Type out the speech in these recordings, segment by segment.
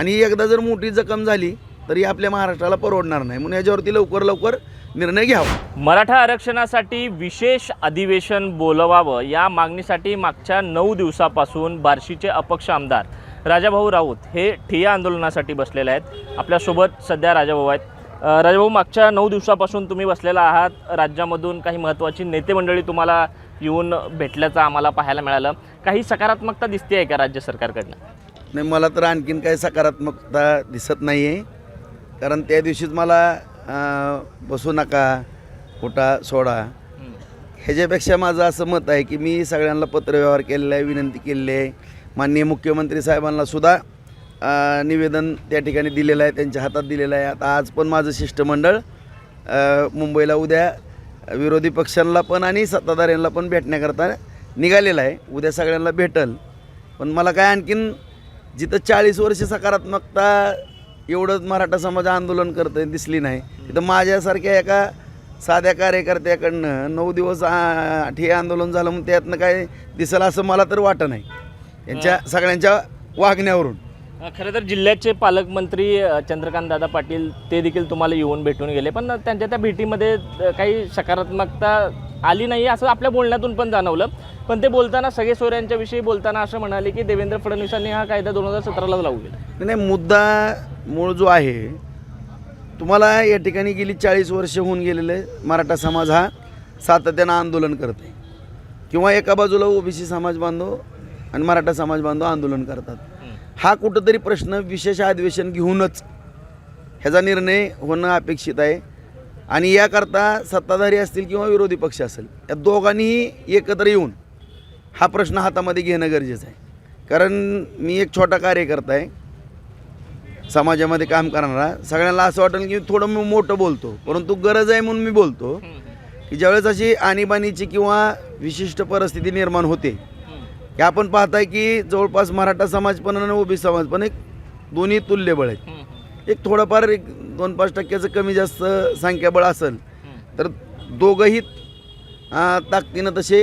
आणि एकदा जर मोठी जखम झाली तरी आपल्या महाराष्ट्राला परवडणार नाही. म्हणून याच्यावरती लवकर लवकर निर्णय घ्यावा. मराठा आरक्षणासाठी विशेष अधिवेशन बोलवावं या मागणीसाठी मागच्या नऊ दिवसापासून बार्शीचे अपक्ष आमदार राजाभाऊ राऊत हे ठिया आंदोलनासाठी बसलेले आहेत. आपल्यासोबत सध्या राजाभाऊ आहेत. राजाभाऊ मागच्या नऊ दिवसापासून तुम्ही बसलेला आहात. राज्यामधून काही महत्त्वाची नेते मंडळी तुम्हाला येऊन भेटल्याचं आम्हाला पाहायला मिळालं. काही सकारात्मकता दिसते आहे का राज्य सरकारकडनं? नाही मला तर आणखीन काही सकारात्मकता दिसत नाही आहे कारण त्या दिवशीच मला बसू नका खोटा सोडा. ह्याच्यापेक्षा माझं असं मत आहे की मी सगळ्यांना पत्रव्यवहार केलेला आहे विनंती केलेली आहे. माननीय मुख्यमंत्री साहेबांना सुद्धा निवेदन त्या ठिकाणी दिलेलं आहे त्यांच्या हातात दिलेलं आहे. आता आज पण माझं शिष्टमंडळ मुंबईला उद्या विरोधी पक्षांना पण आणि सत्ताधाऱ्यांना पण भेटण्याकरता निघालेलं आहे. उद्या सगळ्यांना भेटल. पण मला काय आणखीन जिथं चाळीस वर्ष सकारात्मकता एवढंच मराठा समाज आंदोलन करतंय दिसली नाही. तिथं माझ्यासारख्या एका साध्या कार्यकर्त्याकडनं नऊ दिवस ठिय्या आंदोलन झालं मग त्यातनं काय दिसेल असं मला तर वाटत नाही. यांच्या सगळ्यांच्या वागण्यावरून. खरं तर जिल्ह्याचे पालकमंत्री चंद्रकांत दादा पाटील ते देखील तुम्हाला येऊन भेटून गेले. पण त्यांच्या त्या भेटीमध्ये काही सकारात्मकता आली नाही असं आपल्या बोलण्यातून पण जाणवलं. पण ते बोलताना सगळे सोयऱ्यांच्याविषयी बोलताना असं म्हणाले की देवेंद्र फडणवीसांनी हा कायदा दोन हजार सतराला लावू गेला नाही, नाही मुद्दा मूळ जो आहे तुम्हाला या ठिकाणी गेली चाळीस वर्ष होऊन गेलेले मराठा समाज हा सातत्यानं आंदोलन करत आहे किंवा एका बाजूला ओबीसी समाज बांधव आणि मराठा समाज बांधव आंदोलन करतात. हा कुठंतरी प्रश्न विशेष अधिवेशन घेऊनच ह्याचा निर्णय होणं अपेक्षित आहे. आणि याकरता सत्ताधारी असतील किंवा विरोधी पक्ष असेल या दोघांनीही एकत्र येऊन हा प्रश्न हातामध्ये घेणं गरजेचं आहे. कारण मी एक छोटा कार्यकर्ता आहे. समाजामध्ये काम करणारा. सगळ्यांना असं वाटेल की थोडं मी मोठं बोलतो. परंतु गरज आहे म्हणून मी बोलतो. की ज्यावेळेस अशी आणीबाणीची किंवा विशिष्ट परिस्थिती निर्माण होते की आपण पाहताय की जवळपास मराठा समाज पण आणि ओबी समाज पण एक दोन्ही तुल्यबळ आहेत. एक थोडंफार एक दोन पाच टक्क्याचं कमी जास्त संख्याबळ असेल तर दोघंही ताकदीनं तसे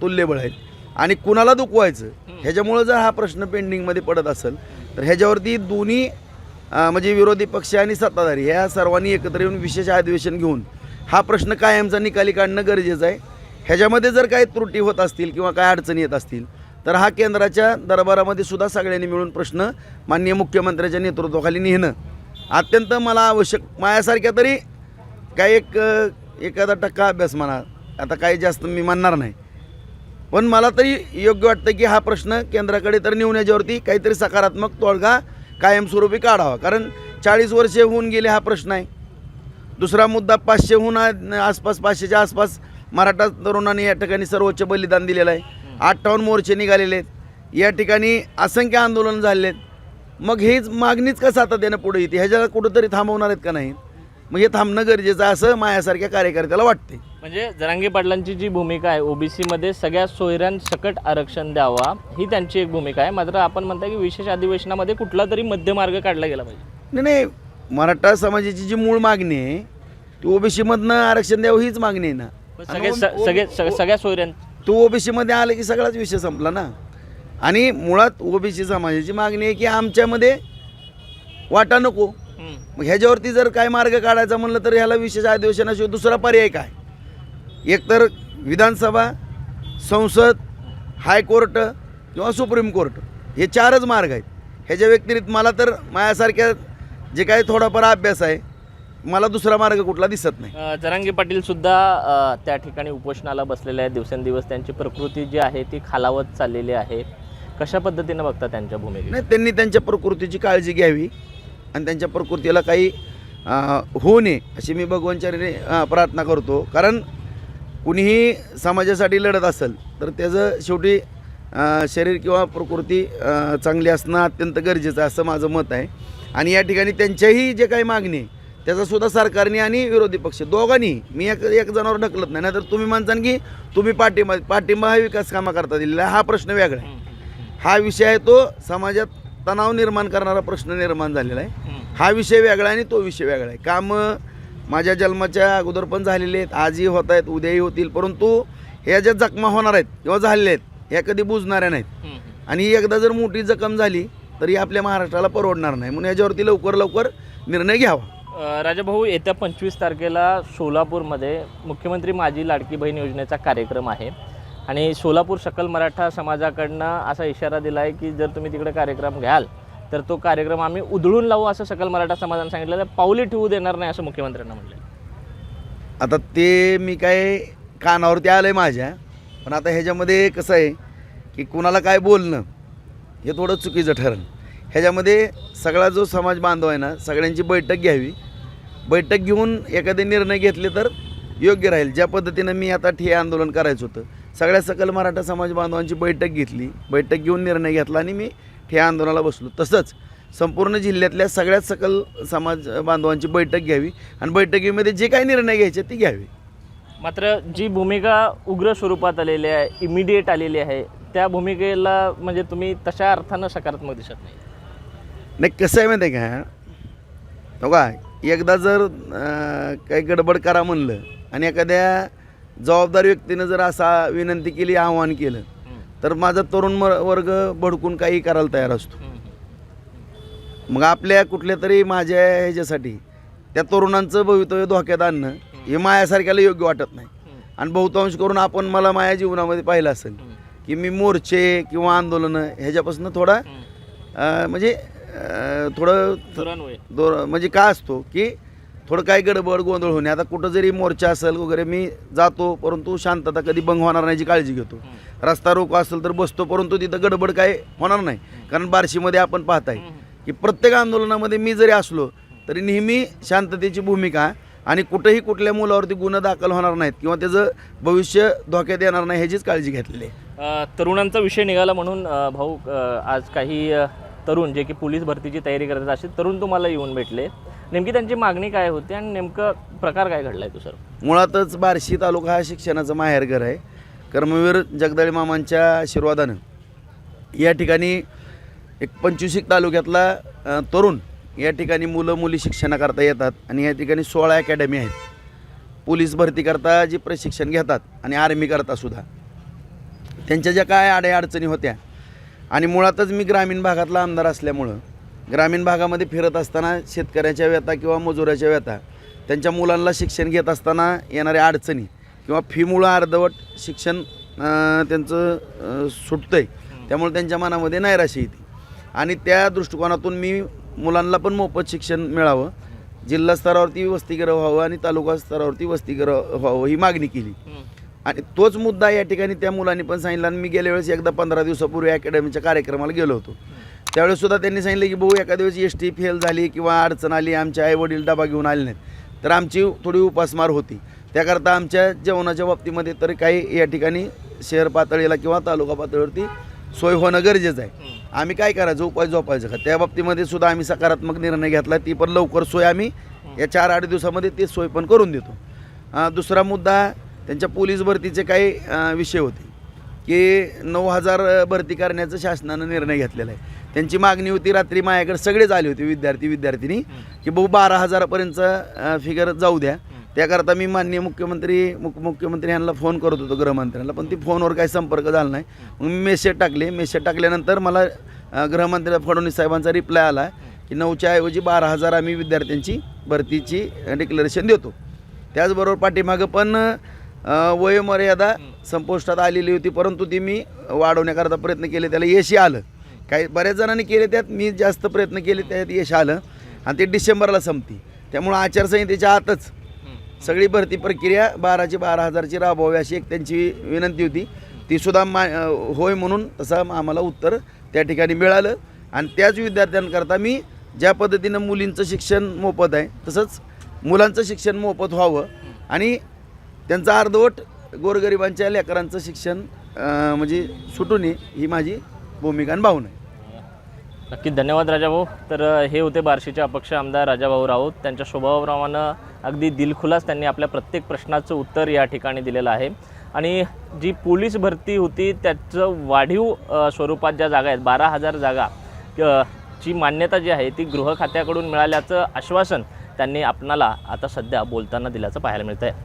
तुल्यबळ आहेत. आणि कुणाला दुखवायचं ह्याच्यामुळं जर हा प्रश्न पेंडिंगमध्ये पडत असेल तर ह्याच्यावरती दोन्ही म्हणजे विरोधी पक्ष आणि सत्ताधारी ह्या सर्वांनी एकत्र येऊन विशेष अधिवेशन घेऊन हा प्रश्न कायमचा निकाली काढणं गरजेचं आहे. ह्याच्यामध्ये जर काही त्रुटी होत असतील किंवा काय अडचणी येत असतील तर हा केंद्राच्या दरबारामध्ये सुद्धा सगळ्यांनी मिळून प्रश्न माननीय मुख्यमंत्र्याच्या नेतृत्वाखाली नेणं. अत्यंत मला आवश्यक माझ्यासारख्या तरी काय एक एखादा टक्का अभ्यास म्हणा. आता काही जास्त मी म्हणणार नाही. पण मला तरी योग्य वाटतं की हा प्रश्न केंद्राकडे तर नेऊन याच्यावरती काहीतरी सकारात्मक तोडगा कायमस्वरूपी काढावा. कारण चाळीस वर्षे होऊन गेले हा प्रश्न आहे. दुसरा मुद्दा पाचशेहून आसपास पाचशेच्या आसपास मराठा तरुणांनी या ठिकाणी सर्वोच्च बलिदान दिलेलं आहे. अठ्ठावन्न मोर्चे निघालेले आहेत. या ठिकाणी असंख्य आंदोलन झालेले आहेत. मग हेच मागणीच का सातत्यानं पुढे येते? ह्याच्याला कुठंतरी थांबवणार आहेत का नाही? मग हे थांबणं गरजेचं असं माझ्यासारख्या कार्यकर्त्याला वाटते म्हणजे जरांगे पाटलांची जी भूमिका आहे ओबीसीमध्ये सगळ्या सोयऱ्यांसकट आरक्षण द्यावा ही त्यांची एक भूमिका आहे. मात्र आपण म्हणता की विशेष अधिवेशनामध्ये कुठला तरी मध्यमार्ग काढला गेला पाहिजे. नाही नाही. मराठा समाजाची जी मूळ मागणी आहे ती ओबीसीमधनं आरक्षण द्यावं हीच मागणी आहे ना. पण सगळे स- सगळे सग- सगळ्या सोयऱ्यां तो ओबीसीमध्ये आलं की सगळाच विषय संपला ना. आणि मुळात ओबीसी समाजाची मागणी आहे की आमच्यामध्ये वाटा नको. मग ह्याच्यावरती जर काय मार्ग काढायचा म्हणलं तर ह्याला विशेष अधिवेशनाशिवाय दुसरा पर्याय काय? एकतर विधानसभा संसद हायकोर्ट किंवा सुप्रीम कोर्ट हे चारच मार्ग आहेत. ह्याच्या व्यतिरिक्त मला तर माझ्यासारख्या जे काही थोडाफार अभ्यास आहे मला दुसरा मार्ग कुठला दिसत नाही. जरांगे पाटील सुद्धा त्या ठिकाणी उपोषणाला बसलेले आहेत. दिवसेंदिवस त्यांची प्रकृती जी आहे ती खालावत चाललेली आहे. कशा पद्धतीनं बघता त्यांच्या भूमिकेत नाही त्यांनी त्यांच्या प्रकृतीची काळजी घ्यावी आणि त्यांच्या प्रकृतीला काही अं, होऊ नये अशी मी भगवंतचरणी अं, प्रार्थना करतो. कारण कुणीही समाजासाठी लढत असेल तर त्याचं शेवटी अं, शरीर किंवा प्रकृती अं, चांगली असणं अत्यंत गरजेचं आहे असं माझं मत आहे. आणि या ठिकाणी त्यांच्याही जे काही मागणी आहे त्याचा सुद्धा सरकारने आणि विरोधी पक्ष दोघांनी मी एक एक जणांवर ढकलत नाही नाहीतर तुम्ही म्हणता की तुम्ही पाठिंबा पाठिंबा हा विकास कामाकरता दिलेला आहे. हा प्रश्न वेगळा आहे. हा विषय आहे तो समाजात तणाव निर्माण करणारा प्रश्न निर्माण झालेला आहे. हा विषय वेगळा आणि तो विषय वेगळा आहे. कामं माझ्या जन्माच्या अगोदर पण झालेले आहेत. आजही होत आहेत उद्याही होतील. परंतु ह्या ज्या जखमा होणार आहेत किंवा झालेल्या आहेत ह्या कधी बुजणाऱ्या नाहीत. आणि एकदा जर मोठी जखम झाली तरी आपल्या महाराष्ट्राला परवडणार नाही. म्हणून याच्यावरती लवकर लवकर निर्णय घ्यावा. राजाभाऊ येत्या पंचवीस तारखेला सोलापूरमध्ये मुख्यमंत्री माझी लाडकी बहीण योजनेचा कार्यक्रम आहे. आणि सोलापूर सकल मराठा समाजाकडनं असा इशारा दिला आहे की जर तुम्ही तिकडे कार्यक्रम घ्याल तर तो कार्यक्रम आम्ही उधळून लावू असं सकल मराठा समाजाने सांगितलं तर पाऊली ठेवू देणार नाही असं मुख्यमंत्र्यांना म्हटलं आता ते मी काय कानावरती आलं आहे माझ्या पण आता ह्याच्यामध्ये कसं आहे की कुणाला काय बोलणं हे थोडं चुकीचं ठरेल. ह्याच्यामध्ये सगळा जो समाज बांधव आहे ना सगळ्यांची बैठक घ्यावी. बैठक घेऊन एखादे निर्णय घेतले तर योग्य राहील. ज्या पद्धतीनं मी आता ठिय्या आंदोलन करायचं होतं सगळ्या सकल मराठा समाज बांधवांची बैठक घेतली. बैठक घेऊन निर्णय घेतला आणि मी ठिय्या आंदोलनाला बसलो. तसंच संपूर्ण जिल्ह्यातल्या सगळ्याच सकल समाज बांधवांची बैठक घ्यावी आणि बैठकीमध्ये जे काही निर्णय घ्यायचे ते घ्यावे. मात्र जी भूमिका उग्र स्वरूपात आलेली आहे इमिडिएट आलेली आहे त्या भूमिकेला म्हणजे तुम्ही तशा अर्थानं सकारात्मक दिसत नाही. नाही कसं आहे माहिती आहे का? बघा एकदा जर काही गडबड करा म्हणलं आणि एखाद्या जबाबदार व्यक्तीनं जर असा विनंती केली आव्हान केलं तर माझा तरुण वर्ग भडकून काही करायला तयार असतो. मग आपल्या कुठल्या तरी माझ्या ह्याच्यासाठी त्या तरुणांचं भवितव्य धोक्यात आणणं हे मायासारख्याला योग्य वाटत नाही. आणि बहुतांश करून आपण मला माझ्या जीवनामध्ये पाहिलं असेल की मी मोर्चे किंवा आंदोलनं ह्याच्यापासून थोडा म्हणजे थोडं म्हणजे काय असतो की थोडं काय गडबड गोंधळ होणे आता कुठं जरी मोर्चा असेल वगैरे मी जातो परंतु शांतता कधी भंग होणार नाही याची काळजी घेतो. रस्ता रोको असेल तर बसतो परंतु तिथं गडबड काय होणार नाही. कारण बार्शीमध्ये आपण पाहताय की प्रत्येक आंदोलनामध्ये मी जरी असलो तरी नेहमी शांततेची भूमिका आणि कुठंही कुठल्या मुलावरती गुन्हा दाखल होणार नाहीत किंवा त्याचं भविष्य धोक्यात येणार नाही ह्याचीच काळजी घेतलेली आहे. तरुणांचा विषय निघाला म्हणून भाऊ आज काही तरुण जे की पोलीस भरतीची तयारी करत असे तरुण तुम्हाला येऊन भेटले. नेमकी त्यांची मागणी काय होती आणि नेमकं प्रकार काय घडलाय तू सर? मुळातच बार्शी तालुका हा शिक्षणाचं माहेरघर आहे. कर्मवीर जगदाळे मामांच्या आशीर्वादानं या ठिकाणी एक पंचवीसिक तालुक्यातला तरुण या ठिकाणी मुलं मुली शिक्षणाकरता येतात आणि या ठिकाणी सोळा अकॅडमी आहेत. पोलीस भरतीकरता जी प्रशिक्षण घेतात आणि आर्मीकरता सुद्धा. त्यांच्या ज्या काय अडचणी होत्या आणि मुळातच मी ग्रामीण भागातला आमदार असल्यामुळं ग्रामीण भागामध्ये फिरत असताना शेतकऱ्याच्या व्यथा किंवा मजुराच्या व्यथा त्यांच्या मुलांना शिक्षण घेत असताना येणाऱ्या अडचणी किंवा फीमुळं अर्धवट शिक्षण त्यांचं सुटतं आहे त्यामुळे त्यांच्या मनामध्ये नैराश्य येते. आणि त्या दृष्टिकोनातून मी मुलांना पण मोफत शिक्षण मिळावं. जिल्हा स्तरावरती वसतिगृह व्हावं आणि तालुका स्तरावरती वसतिगृह व्हावं ही मागणी केली. आणि तोच मुद्दा या ठिकाणी त्या मुलांनी पण सांगितला आणि मी गेल्या वेळेस एकदा पंधरा दिवसापूर्वी अकॅडमीच्या कार्यक्रमाला गेलो होतो. त्यावेळेस सुद्धा त्यांनी सांगितलं की भाऊ एखाद्या वेळेस एस टी फेल झाली किंवा अडचण आली आमचे आई वडील डबा घेऊन आले नाहीत. तर आमची थोडी उपासमार होती. त्याकरता आमच्या जेवणाच्या बाबतीमध्ये तर काही या ठिकाणी शहर पातळीला किंवा तालुका पातळीवरती सोय होणं गरजेचं आहे. आम्ही काय करायचं? उपाय झोपायचं का? त्या बाबतीमध्ये सुद्धा आम्ही सकारात्मक निर्णय घेतला. ती पण लवकर सोय आम्ही या चार आठ दिवसामध्ये ती सोय पण करून देतो. दुसरा मुद्दा त्यांच्या पोलीस भरतीचे काही विषय होते की नऊ हजार भरती करण्याचा शासनानं निर्णय घेतलेला आहे. त्यांची मागणी होती रात्री माझ्याकडे सगळेच आले होते विद्यार्थी विद्यार्थिनी की भाऊ बारा हजारापर्यंतचा फिगर जाऊ द्या. त्याकरता मी माननीय मुख्यमंत्री मुख मुख्यमंत्री यांना फोन करत होतो गृहमंत्र्यांना पण ती फोनवर काही संपर्क झाला नाही. मग मी मेसेज टाकले. मेसेज टाकल्यानंतर मला गृहमंत्री फडणवीस साहेबांचा रिप्लाय आला की नऊच्या ऐवजी बारा हजार आम्ही विद्यार्थ्यांची भरतीची डिक्लरेशन देतो. त्याचबरोबर पाठीमागं पण वयोमर्यादा संपुष्टात आलेली होती परंतु ती मी वाढवण्याकरता प्रयत्न केले त्याला यशही आलं. काही बऱ्याच जणांनी केले त्यात मी जास्त प्रयत्न केले त्यात यश आलं. आणि ते डिसेंबरला संपती. त्यामुळं आचारसंहितेच्या आतच सगळी भरती प्रक्रिया बाराची बारा हजारची राबवावी अशी एक त्यांची विनंती होती. तीसुद्धा मा होय म्हणून तसं आम्हाला उत्तर त्या ठिकाणी मिळालं. आणि त्याच विद्यार्थ्यांकरता मी ज्या पद्धतीनं मुलींचं शिक्षण मोफत आहे तसंच मुलांचं शिक्षण मोफत व्हावं आणि त्यांचं अर्धवट गोरगरिबांच्या लेकरांचं शिक्षण म्हणजे सुटू नये ही माझी भूमिका आणि भावना आहे नक्कीच धन्यवाद राजाभाऊ. तर हे होते बार्शीचे अपक्ष आमदार राजाभाऊ राऊत. त्यांच्या स्वभावाप्रमाणे अगदी दिलखुलास त्यांनी आपल्या प्रत्येक प्रश्नाचं उत्तर या ठिकाणी दिलेलं आहे. आणि जी पोलीस भरती होती त्याचं वाढीव स्वरूपात ज्या जागा आहेत बारा हजार जागा ची मान्यता जी आहे ती गृह खात्याकडून मिळाल्याचं आश्वासन त्यांनी आपणाला आता सध्या बोलताना दिल्याचं पाहायला मिळतं आहे